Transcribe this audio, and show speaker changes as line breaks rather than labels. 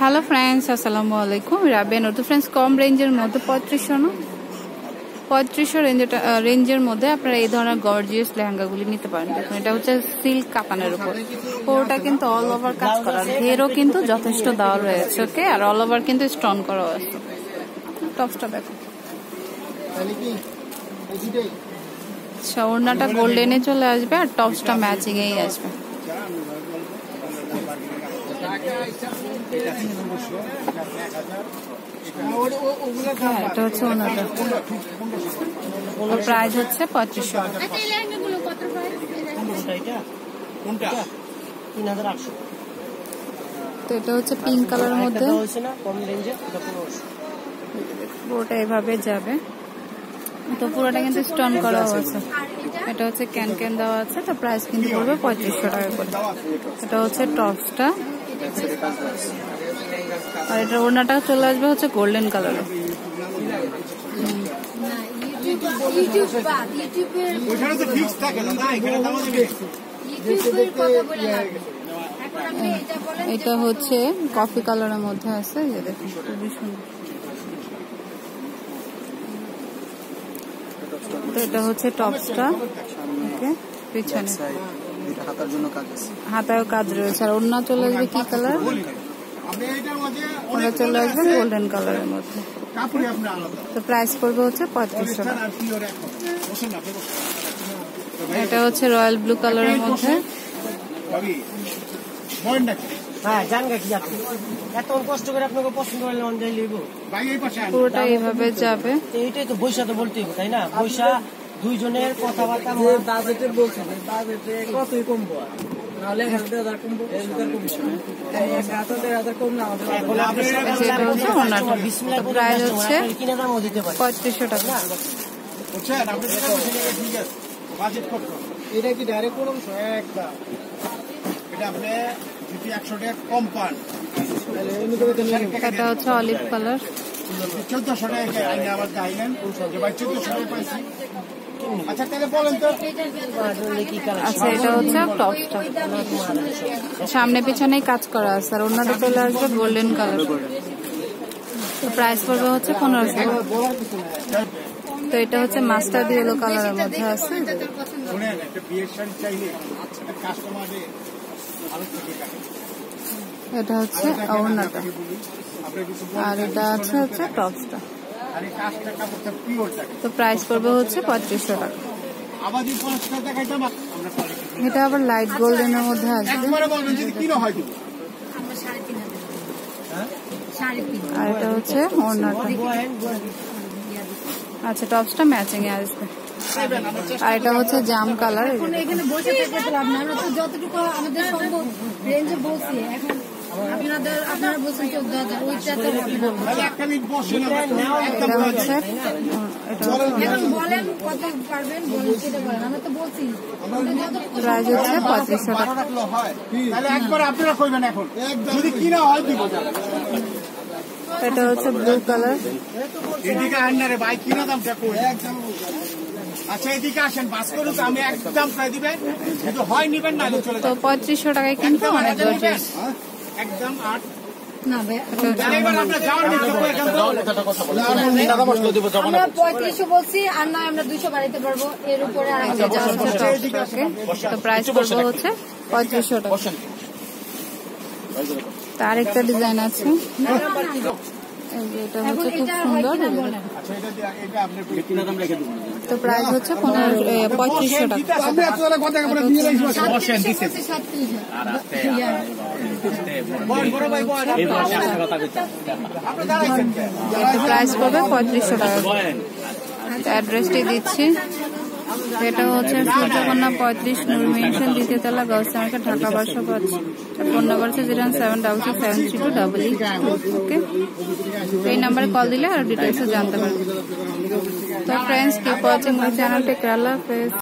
Hello friends আসসালামু আলাইকুম রাবেন তো ফ্রেন্ডস কম রেঞ্জের মধ্যে পঁয়ত্রিশশো না পঁয়ত্রিশশো রেঞ্জের রেঞ্জের মধ্যে আপনারা এই ধরনের গর্জিয়াস লেহেঙ্গাগুলি নিতে পারেন। দেখুন, এটা হচ্ছে সিল্ক কাতানের উপর। পুরোটা কিন্তু অল ওভার কাজ করা। ঘেরও কিন্তু যথেষ্ট দেওয়া রয়েছে, ওকে? আর অল ওভার কিন্তু স্টোন করা আছে। টপসটা দেখুন আচ্ছা ওড়নাটা গোল্ডেনে চলে আসবে আর টপসটা ম্যাচিংয়েই আসবে। এটা হচ্ছে ওনাটা প্রাইস হচ্ছে পঁয়ত্রিশশো তো এটা হচ্ছে পিঙ্ক কালারের মধ্যে।
হয়েছে না কম রেঞ্জে এটা পনেরোশো
পুরোটা এভাবে যাবে। তো পুরোটা কিন্তু স্টোন করা হয়েছে এটা? হচ্ছে ক্যান ক্যান দেওয়া আছে তো প্রাইস কিন্তু পড়বে পঁয়ত্রিশশো টাকা করে। এটা হচ্ছে টপসটা আর এটা ওড়নাটা চলে আসবে হচ্ছে গোল্ডেন কালারে
ওইখানে তো ফিক্স থাকে না না এখানে তো আমাদের
এটা হচ্ছে কফি কালারের মধ্যে আছে যে দেখুন খুবই সুন্দর। তো এটা হচ্ছে টপসটা ওকে পিছনে।
হাতার জন্য কাজ আছে।
হাতায় কাজ রয়েছে। আর অন্য চলে আসবে কি কালার। ওটা চলে আসবে গোল্ডেন কালারের মধ্যে।
কাপড়ে আপনি আলাদা।
তো প্রাইস পড়বে হচ্ছে পঁয়ত্রিশশো টাকা।
আর পিওর এখন বসেন না আপনি বসেন।
এটা হচ্ছে রয়্যাল ব্লু কালারের মধ্যে।
ভাবি বলেন নাকি
হ্যাঁ জান গা কি আপনি এত কষ্ট করে আপনাকে পছন্দ করলে অনলাইন লিখব
ভাই এই পাশে আন।
পুরোটা এইভাবে যাবে।
এইটাই তো বৈশা তো বলতে হবে তাই না? বৈশা দুইজনের কথাবার্তা বাজেটের বলছে বাজেটে কতই কমবো নাহলে এক হাজার কমবো এক হাজার কমবো এক হাজার দেড় হাজার কম না
এটা হচ্ছে পঁয়ত্রিশশো টাকা।
বলছেন বাজেট কি ডাইরেক্ট কোন অংশ একদম। এটা আপনি যদি একশো টাকা কম পান
এটা হচ্ছে অলিভ কালার
চোদ্দশো টাকা আইনে আবার আইলেন যে চোদ্দশো টাকা পাইছি। আচ্ছা তাহলে বলেন তো।
আচ্ছা এটা হচ্ছে টপসটা সামনে পিছনেই কাজ করা আছে আর অন্যটা চলে আসবে গোল্ডেন কালার তো প্রাইস পড়বে হচ্ছে পনেরোশো। তো এটা হচ্ছে মাস্টার ইয়েলো কালারের মধ্যে আছে।
ভালো থেকে
এটা হচ্ছে ওড়নাটা আর এটা আছে হচ্ছে টপসটা। তো প্রাইস পড়বে হচ্ছে পঁয়ত্রিশশো টাকা। এটা আবার লাইট গোল্ডেনের মধ্যে
দিব
আর এটা হচ্ছে ওড়নাটা আচ্ছা টপসটা ম্যাচিং এ আসবে। আর এটা হচ্ছে জাম কালার
এখানে বসে যতটুকু আমাদের রেঞ্জে
বসে।
এখন
হচ্ছে পঁয়ত্রিশশো টাকা
রাখল তাহলে একবার আপনারা কইবেন এখন। যদি কিনা হয় দিব।
এটা হচ্ছে ব্লু কালার
এদিকে আন না রে ভাই কিনা দামটা কই? আচ্ছা এদিকে আসেন বাস করুক আমি একদম প্রায় দিবেন। কিন্তু হয় নিবেন না চলে
তো পঁয়ত্রিশশো টাকায় কিন্তু অনেক গর্জিয়াস
একদম আট।
আমরা পঁয়ত্রিশশো বলছি আর নয় আমরা দুইশো বাড়িতে পারব। এর উপরে একটা আছে।
তো প্রাইস পড়বে হচ্ছে? পঁয়ত্রিশশো টাকা। তার একটা ডিজাইন আছে। এটা হচ্ছে খুব সুন্দর।
আচ্ছা এটা দিয়ে- এটা আপনি কিনা দাম রেখে দিবেন
তো প্রাইস হচ্ছে পঁয়ত্রিশশো টাকা। প্রাইস পড়বে পঁয়ত্রিশশো টাকা অ্যাড্রেসটি দিচ্ছি। এটা হচ্ছে সূর্যকন্যা পঁয়ত্রিশ নূর মিশন দ্বিতীয় তলা গাউসা ঢাকা পাঁচ ফোন নাম্বার হচ্ছে zero seven double six seven three two double okay? এই নাম্বারে কল দিলে আর ডিটেলসে জানতে পারবেন তো ফ্রেন্ডস কি ওয়াচিং মাই চ্যানেল টেক হাফেজ।